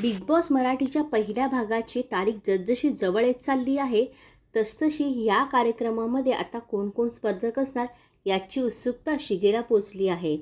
Big boss मराठीच्या पहिल्या भागाची तारीख जसजशी जवळ येत चालली आहे तसतशी या कार्यक्रमामध्ये आता कोण कोण स्पर्धक असणार याची उत्सुकता शिगेला पोचली आहे.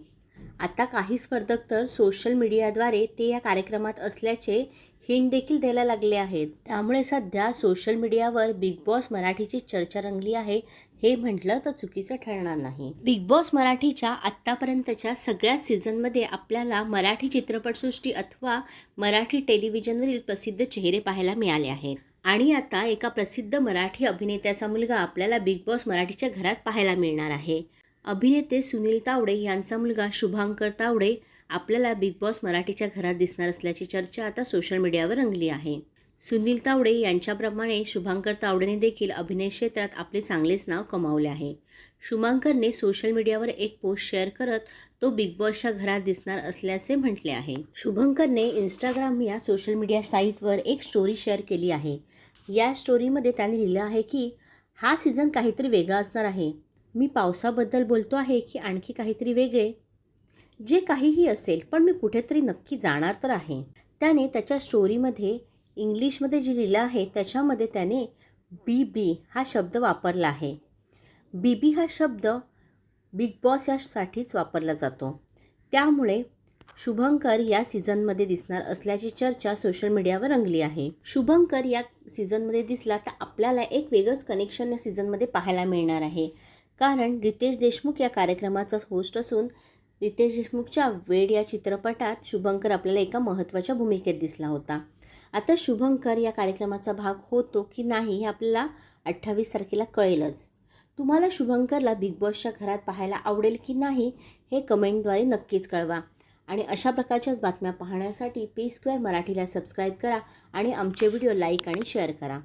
आता काही स्पर्धक तर सोशल मीडियाद्वारे ते या कार्यक्रमात असल्याचे हिंट देखील द्यायला लागले आहेत. त्यामुळे सध्या सोशल मीडियावर बिग बॉस मराठीची चर्चा रंगली आहे हे म्हटलं तर चुकीचं ठरणार नाही. बिग बॉस मराठीच्या आत्तापर्यंतच्या सगळ्या सीझनमध्ये आपल्याला मराठी चित्रपटसृष्टी अथवा मराठी टेलिव्हिजनवरील प्रसिद्ध चेहरे पाहायला मिळाले आहेत. आणि आता एका प्रसिद्ध मराठी अभिनेत्याचा मुलगा आपल्याला बिग बॉस मराठीच्या घरात पाहायला मिळणार आहे. अभिनेते सुनील तावडे यांचा मुलगा शुभांकर तावडे आपल्याला बिग बॉस मराठीच्या घरात दिसणार असल्याची चर्चा आता सोशल मीडियावर रंगली आहे. सुनील तावडे यांच्याप्रमाणे शुभांकर तावडेने देखील अभिनय क्षेत्रात आपले चांगलेच नाव कमावले आहे. शुभांकरने सोशल मीडियावर एक पोस्ट शेअर करत तो बिग बॉसच्या घरात दिसणार असल्याचे म्हटले आहे. शुभंकरने इंस्टाग्राम या सोशल मीडिया साईटवर एक स्टोरी शेअर केली आहे. या स्टोरीमध्ये त्याने लिहिलं आहे की हा सीझन काहीतरी वेगळा असणार आहे. मी पावसाबद्दल बोलतो आहे की आणखी काहीतरी वेगळे? जे काहीही असेल पण मी कुठेतरी नक्की जाणार तर आहे. त्याने त्याच्या स्टोरीमध्ये इंग्लिशमध्ये जे लिहिलं आहे त्याच्यामध्ये त्याने बी बी हा शब्द वापरला आहे. बी बी हा शब्द बिग बॉस यासाठीच वापरला जातो. त्यामुळे शुभंकर या सीझनमध्ये दिसणार असल्याची चर्चा सोशल मीडियावर रंगली आहे. शुभंकर या सीझनमध्ये दिसला तर आपल्याला एक वेगळंच कनेक्शन या सीझनमध्ये पाहायला मिळणार आहे. कारण रितेश देशमुख या कार्यक्रमाचा होस्ट असून रितेश देशमुखच्या वेड या चित्रपटात शुभंकर आपल्याला एका महत्त्वाच्या भूमिकेत दिसला होता. आता शुभंकर या कार्यक्रमाचा भाग होतो की नाही हे आपल्याला अठ्ठावीस तारखेला कळेलच. तुम्हाला शुभंकरला बिग बॉसच्या घरात पाहायला आवडेल की नाही हे कमेंटद्वारे नक्कीच कळवा. आणि अशा प्रकारच्याच बातम्या पाहण्यासाठी पी स्क्वेअर मराठीला सबस्क्राईब करा आणि आमचे व्हिडिओ लाईक आणि शेअर करा.